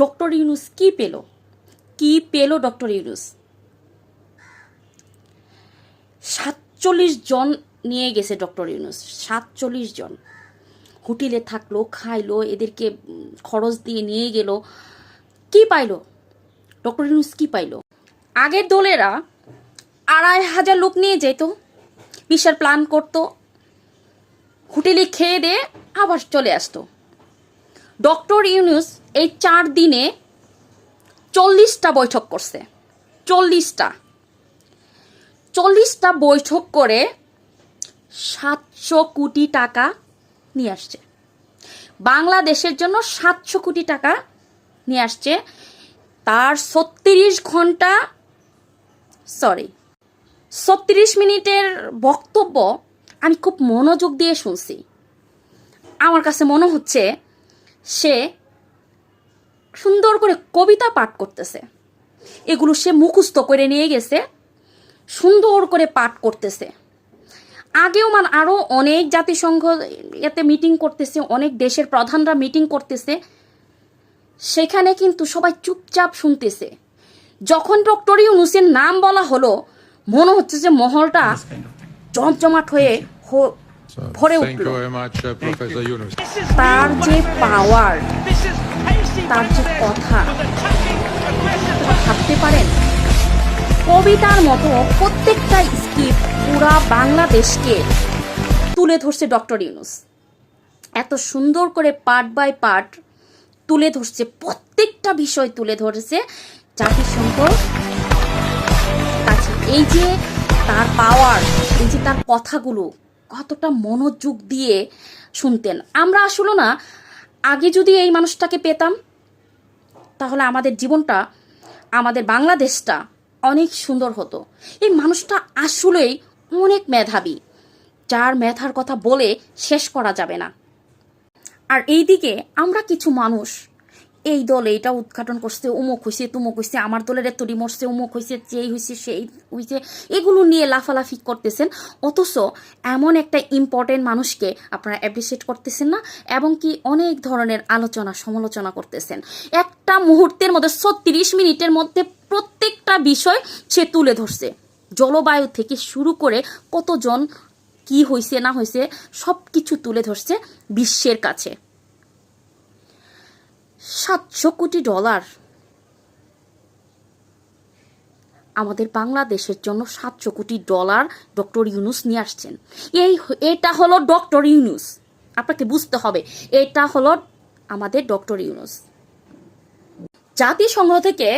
Doctor Yunus কি পেল? কি পেল ডক্টর ইউনুস? সাতচল্লিশ জন নিয়ে গেছে ডক্টর ইউনুস, সাতচল্লিশ জন। হোটেলে থাকল, খাইলো, এদেরকে খরচ দিয়ে নিয়ে গেল। কি পাইলো? ডক্টর ইউনুস কি পাইলো? আগের দলেরা আড়াই হাজার লোক নিয়ে যেত বিশাল প্ল্যান করতো, হোটেলে খেয়ে দিয়ে আবার চলে আসতো। ডক্টর ইউনুস এই চার দিনে চল্লিশটা বৈঠক করছে। চল্লিশটা। চল্লিশটা বৈঠক করে সাতশো কোটি টাকা নিয়ে আসছে। বাংলাদেশের জন্য সাতশো কোটি টাকা নিয়ে আসছে। তার ছত্রিশ ঘণ্টা সরি ছত্রিশ মিনিটের বক্তব্য আমি খুব মনোযোগ দিয়ে শুনছি। আমার কাছে মনে হচ্ছে সে সুন্দর করে কবিতা পাঠ করতেছে। এগুলো সে মুখস্থ করে নিয়ে গেছে সুন্দর করে পাঠ করতেছে। আগেও মান আরও অনেক জাতিসংঘ এতে মিটিং করতেছে অনেক দেশের প্রধানরা মিটিং করতেছে। সেখানে কিন্তু সবাই চুপচাপ শুনতেছে। যখন ডক্টর ইউনুসের নাম বলা হলো মনে হচ্ছে যে মহলটা জমজমাট হয়ে ভরে উঠল। uh. তার যে পাওয়ার তার যে কথা ভাবতে পারেন, কবিতার মতো প্রত্যেকটা স্কিপ পুরা বাংলাদেশকে তুলে ধরছে ডক্টর ইউনুস। এত সুন্দর করে পার্ট বাই পার্ট তুলে ধরছে, প্রত্যেকটা বিষয় তুলে ধরেছে জাতিসংঘ কাছে। এই যে তার পাওয়ার এই যে তার কথাগুলো কতটা মনোযোগ দিয়ে শুনতেন। আমরা আসলে না, আগে যদি এই মানুষটাকে পেতাম তাহলে আমাদের জীবনটা, আমাদের বাংলাদেশটা অনেক সুন্দর হতো। এই মানুষটা আসলেই অনেক মেধাবী। যার মেধার কথা বলে শেষ করা যাবে না। আর এইদিকে আমরা কিছু মানুষ এই দলে এটা উদ্ঘাটন করছে, উমুক হয়েছে তুমুক হয়েছে আমার দলের এত মরছে উমুক হয়েছে যেই হয়েছে সেই হয়েছে এগুলো নিয়ে লাফালাফি করতেছেন। অথচ এমন একটা ইম্পর্টেন্ট মানুষকে আপনারা অ্যাপ্রিসিয়েট করতেছেন না, এবং কি অনেক ধরনের আলোচনা, সমালোচনা করতেছেন। একটা মুহূর্তের মধ্যে, ছত্রিশ মিনিটের মধ্যে প্রত্যেকটা বিষয় সে তুলে ধরছে। জলবায়ু থেকে শুরু করে কতজন কি হয়েছে না হয়েছে সব কিছু তুলে ধরছে বিশ্বের কাছে। সাতশো কোটি ডলার। আমাদের বাংলাদেশের জন্য সাতশো কোটি ডলার ডক্টর ইউনুস নিয়ে আসছেন। এই এটা হলো ডক্টর ইউনুস। আপনাকে বুঝতে হবে, এটা হলো আমাদের ডক্টর ইউনুস। জাতিসংঘ থেকে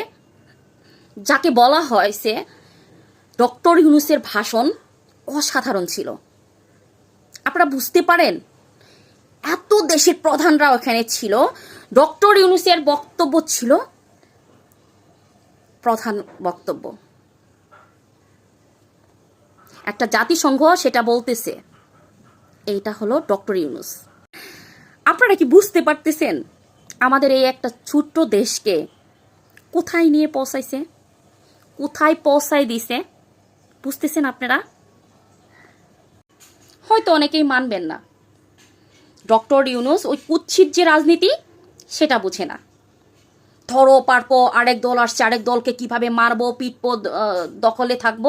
যাকে বলা হয়েছে ডক্টর ইউনুসের ভাষণ অসাধারণ ছিল। আপনারা বুঝতে পারেন, এত দেশের প্রধানরা ওখানে ছিল ডক্টর ইউনুসের বক্তব্য ছিল প্রধান বক্তব্য। একটা জাতিসংঘ সেটা বলতেছে, এইটা হলো ডক্টর ইউনুস। আপনারা কি বুঝতে পারতেছেন আমাদের এই একটা ছোট্ট দেশকে কোথায় নিয়ে পৌঁছাইছে? কোথায় পৌঁছাই দিছে? বুঝতেছেন আপনারা? হয়তো অনেকেই মানবেন না। ডক্টর ইউনুস ওই কুৎসিত যে রাজনীতি সেটা বুঝে না। ধরো পারপো আরেক দল আসছে আরেক দলকে কীভাবে মারবো পিটবো দখলে থাকব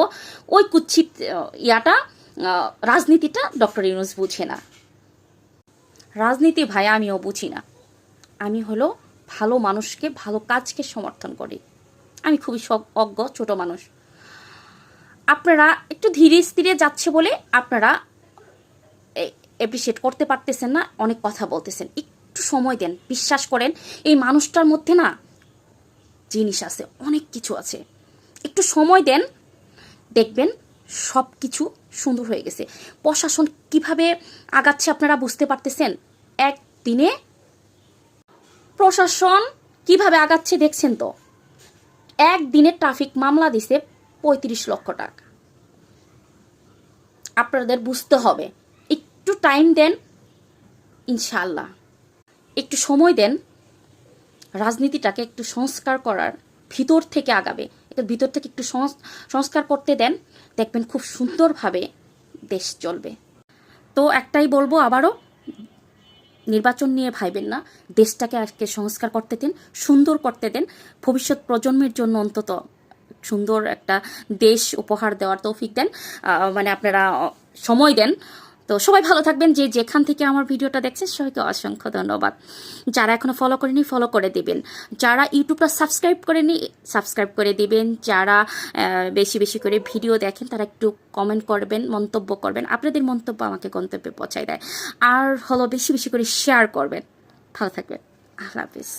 ওই আহ, ইয়াটা রাজনীতিটা ডক্টর ইউনুস বুঝে না। রাজনীতি ভাই আমিও বুঝি না। আমি হলো ভালো মানুষকে ভালো কাজকে সমর্থন করি। আমি খুবই অজ্ঞ ছোট মানুষ। আপনারা একটু ধীরে স্থিরে যাচ্ছে বলে আপনারা অ্যাপ্রিসিয়েট করতে পারতেছেন না অনেক কথা বলতেছেন। একটু সময় দেন, বিশ্বাস করেন, এই মানুষটার মধ্যে না জিনিস আছে, অনেক কিছু আছে। একটু সময় দেন, দেখবেন সব কিছু সুন্দর হয়ে গেছে। প্রশাসন কীভাবে আগাচ্ছে আপনারা বুঝতে পারতেছেন? একদিনে প্রশাসন কীভাবে আগাচ্ছে দেখছেন তো? একদিনে ট্রাফিক মামলা দিছে পঁয়ত্রিশ লক্ষ টাকা। আপনাদের বুঝতে হবে। একটু টাইম দেন ইনশাল্লাহ একটু সময় দেন। রাজনীতিটাকে একটু সংস্কার করার ভিতর থেকে আগাবে। এটা ভিতর থেকে একটু সংস- সংস্কার করতে দেন। দেখবেন খুব সুন্দরভাবে দেশ চলবে। তো একটাই বলব আবারও, নির্বাচন নিয়ে ভাইবেন না। দেশটাকে আজকে সংস্কার করতে দেন, সুন্দর করতে দেন। ভবিষ্যৎ প্রজন্মের জন্য অন্তত সুন্দর একটা দেশ উপহার দেওয়ার তৌফিক দেন। মানে আপনারা সময় দেন। তো সবাই ভালো থাকবেন। যে যেখান থেকে আমার ভিডিওটা দেখছেন, সবাইকে অসংখ্য ধন্যবাদ। যারা এখনও ফলো করেনি ফলো করে দিবেন। যারা ইউটিউবটা সাবস্ক্রাইব করেনি সাবস্ক্রাইব করে দিবেন। যারা বেশি বেশি করে ভিডিও দেখেন, তারা একটু কমেন্ট করবেন, মন্তব্য করবেন। আপনাদের মন্তব্য আমাকে গন্তব্যে পৌঁছায় দেয়। আর হলো বেশি বেশি করে শেয়ার করবেন। ভালো থাকবেন। আল্লাহ হাফিজ।